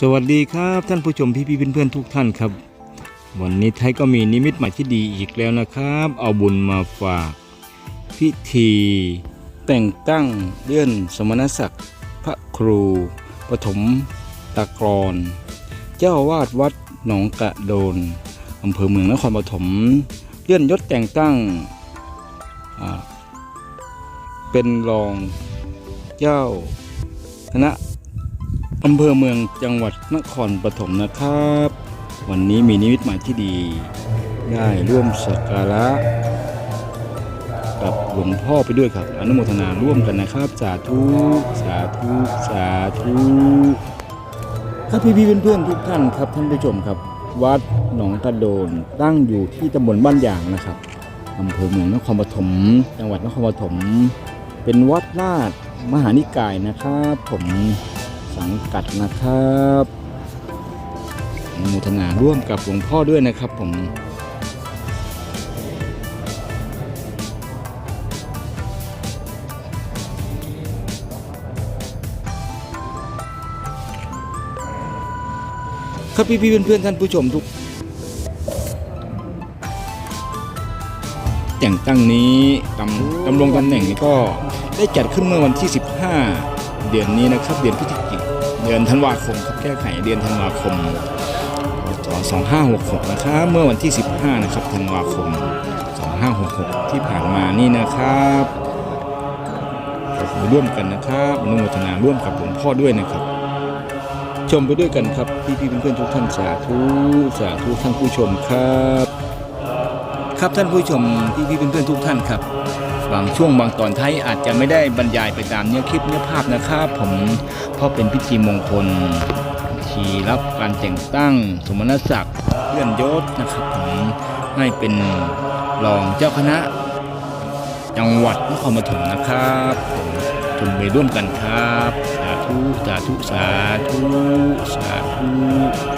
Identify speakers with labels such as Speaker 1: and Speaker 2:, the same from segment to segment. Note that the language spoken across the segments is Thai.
Speaker 1: สวัสดีครับท่านผู้ชมพี่พี่เพื่อนๆทุกท่านครับ วันนี้ไทยก็มีนิมิตใหม่ที่ดีอีกแล้วนะครับ เอาบุญมาฝาก พิธีแต่งตั้งเลื่อนสมณศักดิ์พระครู ปฐมตะกรอนเจ้าวาดวัดหนองกระโดนอำเภอเมืองนครปฐมเลื่อนยศแต่งตั้งเป็นรองเจ้าคณะ อำเภอเมืองจังหวัดนครปฐมนะครับ วันนี้มีนิมิตหมายที่ดี ได้ร่วมสักการะ กับหลวงพ่อไปด้วยครับอนุโมทนาร่วมกันนะครับ สาธุสาธุสาธุครับพี่พี่เพื่อนๆทุกท่านครับท่านผู้ชมครับ วัดหนองกระโดนตั้งอยู่ที่ตำบลบ้านยางนะครับอำเภอเมืองนครปฐมจังหวัดนครปฐมเป็นวัดนาฏมหานิกายนะครับ ผม สังกัดนะครับอนุโมทนาร่วมกับหลวงพ่อด้วยนะครับผมครับพี่พี่ๆเพื่อนๆท่านผู้ชมทุก แต่งตั้งนี้ดำดำรงตำแหน่งนี้ก็ได้จัดขึ้นเมื่อวันที่ 15 เดือนนี้นะครับ เดือนพฤศจิกายน เดือนธันวาคมครับแก้ไขเดือนธันวาคมพศ2566 นะครับ เมื่อวันที่ 15 นะครับธันวาคม 2566 ที่ผ่านมานี่นะครับร่วมกันนะครับอนุโมทนาร่วมกับหลวงพ่อด้วยนะครับ ชมไปด้วยกันครับพี่พี่เพื่อนๆทุกท่านสาธุสาธุท่านผู้ชมครับ ครับท่านผู้ชมพี่พี่เพื่อนๆทุกท่านครับ บางช่วงบางตอนท้ายอาจจะไม่ได้บรรยายไปตามเนื้อคลิปเนื้อภาพนะครับผมเพราะเป็นพิธีมงคลพิธีรับการแต่งตั้ง สมณศักดิ์เลื่อนยศนะครับผมให้เป็นรองเจ้าคณะ จังหวัดนครปฐมนะครับผมชมไปร่วมกันครับ สาธุ สาธุ สาธุ สาธุ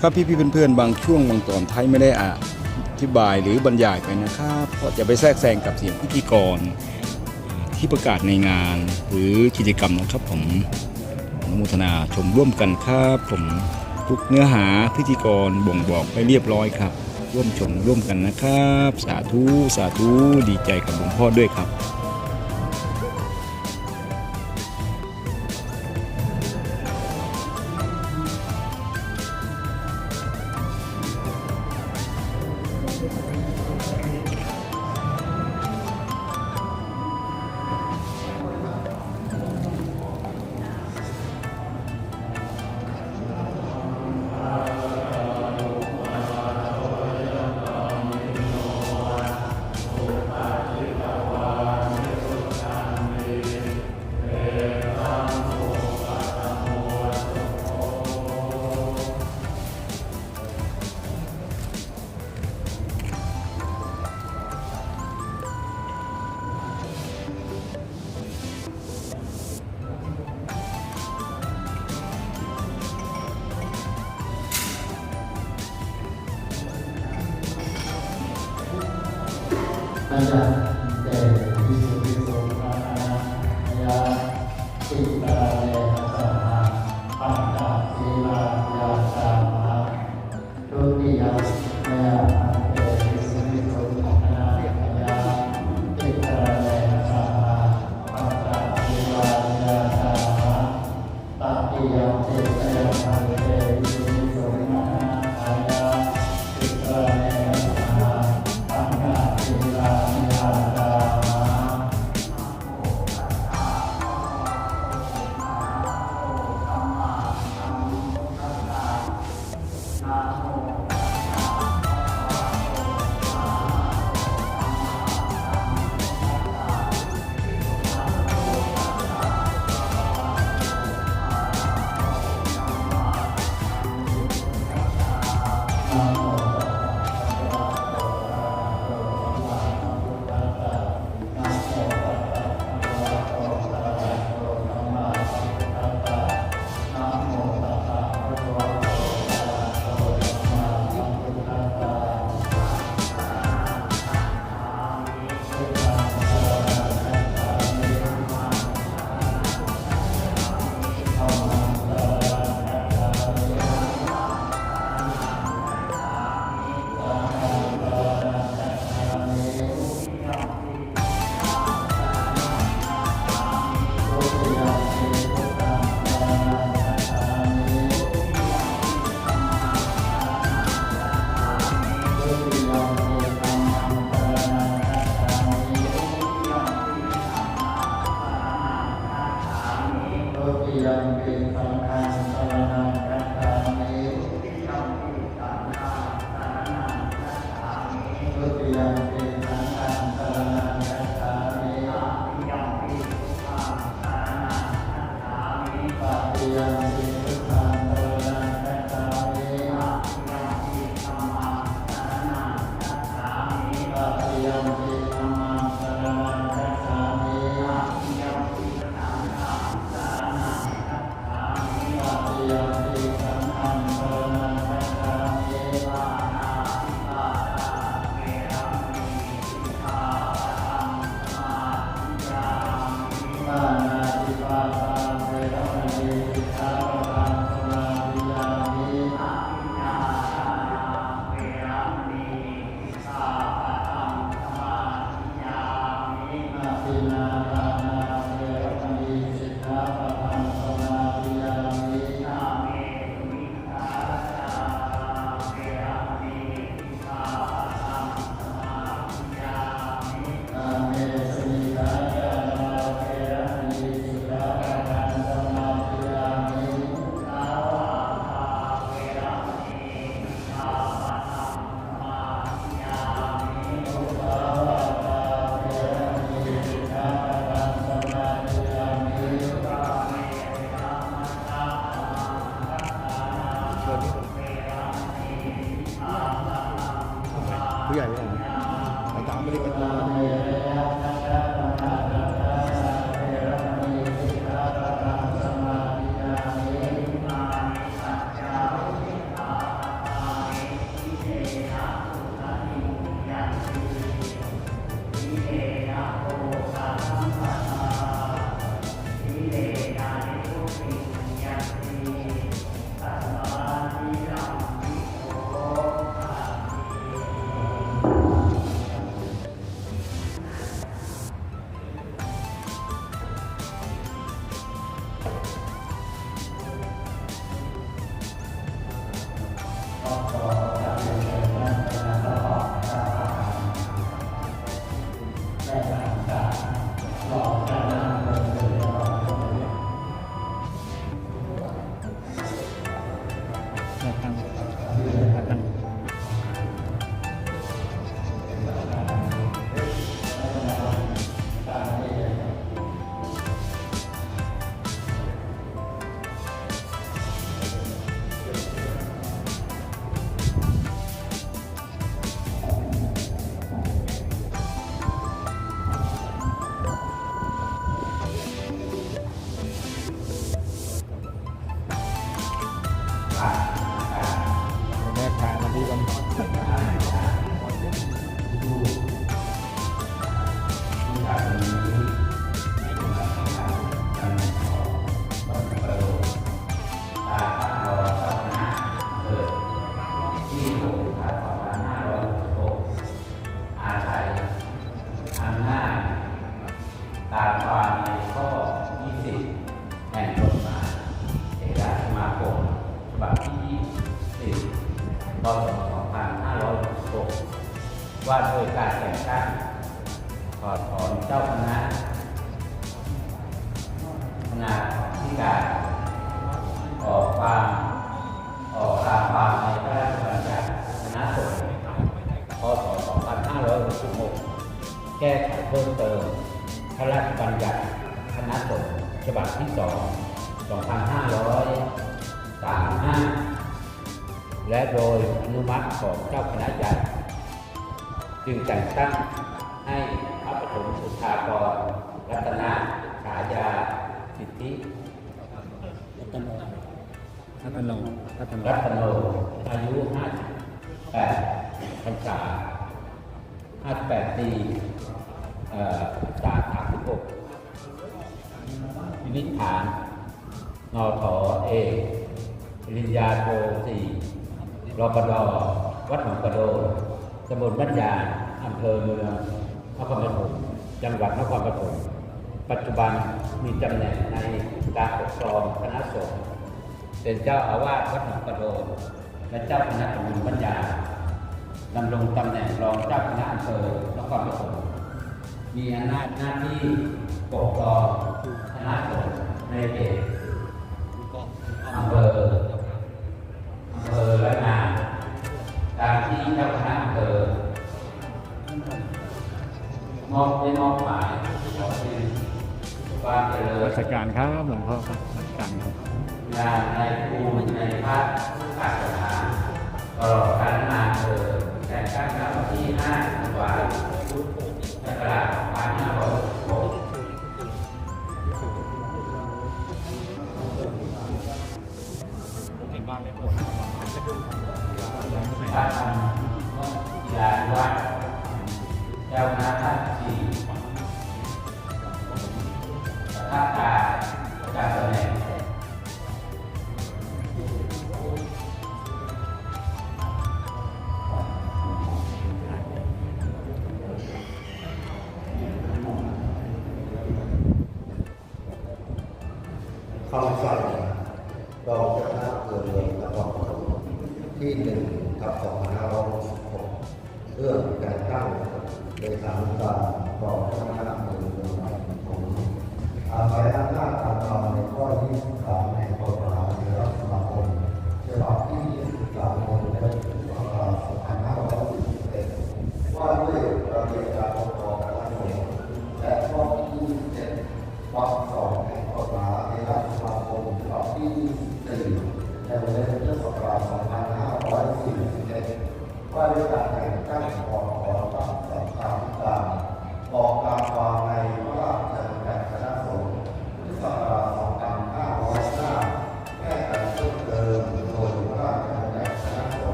Speaker 2: ครับพี่ๆเพื่อนๆบางช่วงบางตอนไทยไม่ได้อ่าอธิบายหรือบรรยายไปนะครับเพราะจะไปแทรกแซงกับเสียงพิธีกร ที่ประกาศในงานหรือกิจกรรมนะครับผมอนุโทนาชมร่วมกันครับผมทุกเนื้อหาพิธีกรบ่งบอกไปเรียบร้อยครับ ร่วมชมร่วมกันนะครับ สาธุสาธุดีใจกับหลวงพ่อด้วย
Speaker 3: ครับ 25 และโดยอนุมัติของเจ้าคณะใหญ่ จึงแต่งตั้งให้พระปฐมสุทากร รัตนาฉายาสิทธิ
Speaker 1: พัฒนาพัฒนาพัฒนา
Speaker 3: รัตโนอายุ 58พรรษา 58 ปีเอ่อจาก36วินิจฐานนอถอเอ ริญญาโทสี่รปดวัดหนองกระโดตำบลบ้านยาอำเภอเมืองนครปฐมจังหวัดนครปฐมปัจจุบันมีตำแหน่งในการปกครองคณะสงฆ์เป็นเจ้าอาวาสวัดหนองกระโดและเจ้าคณะตำบลปัญญาดำรงตำแหน่งรองเจ้าคณะอำเภอนครปฐมมีอำนาจหน้าที่ปกครองคณะสงฆ์ในเขต เจริญ
Speaker 1: ราชการครับหลวงพ่อครับราชการครับ
Speaker 3: ที่หนึ่ง
Speaker 4: กับสองพันห้าร้อยหกสิบหกเรื่องการตั้งในสานุการรองเจ้าค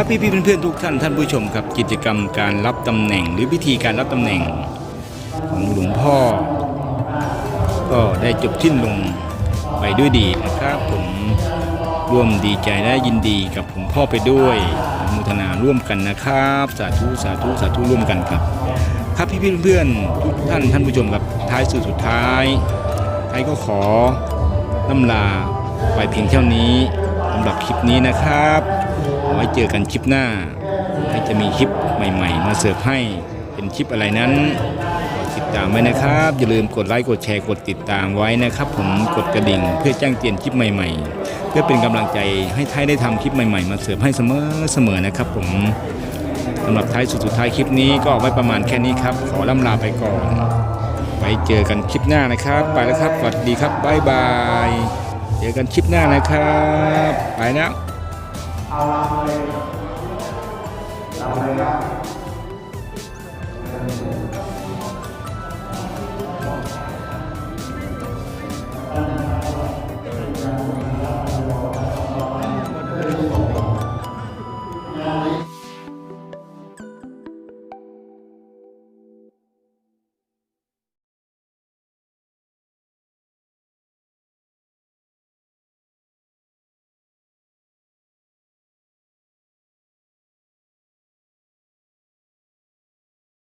Speaker 1: ค
Speaker 4: รับพี่พี่เพื่อน
Speaker 1: ๆทุกท่านท่านผู้ชมครับกิจกรรมการรับตำแหน่ง หรือพิธีการรับตำแหน่งของหลวงพ่อ ก็ได้จบสิ้นลงไปด้วยดีนะครับผมร่วมดีใจและยินดีกับหลวงพ่อไปด้วยมุทนาร่วมกันนะครับ สาธุสาธุสาธุร่วมกันครับ ครับพี่พี่เพื่อนๆทุกท่านท่านผู้ชมครับท้ายสุดสุดท้ายไทยก็ขอล่ำลาไปเพียงเท่านี้สำหรับคลิปนี้นะครับ เอาไว้เจอกันคลิปหน้าให้จะมีคลิปใหม่ๆ มาเสิร์ฟให้เป็นคลิปอะไรนั้นติดตามไว้นะครับ อย่าลืมกดไลค์กดแชร์กดติดตามไว้นะครับ ผมกดกระดิ่งเพื่อแจ้งเตือนคลิปใหม่ๆ เพื่อเป็นกำลังใจให้ไทยได้ทำคลิปใหม่ๆ มาเสิร์ฟให้เสมอเสมอนะครับ ผมสำหรับท้ายสุดสุดท้ายคลิปนี้ก็ไว้ประมาณแค่นี้ครับ ขอล่ำลาไปก่อนไว้เจอกันคลิปหน้านะครับ ไปแล้วครับสวัสดีครับบ๊ายบายเจอกันคลิปหน้านะครับ ไปแล้ว
Speaker 4: la pega, la la.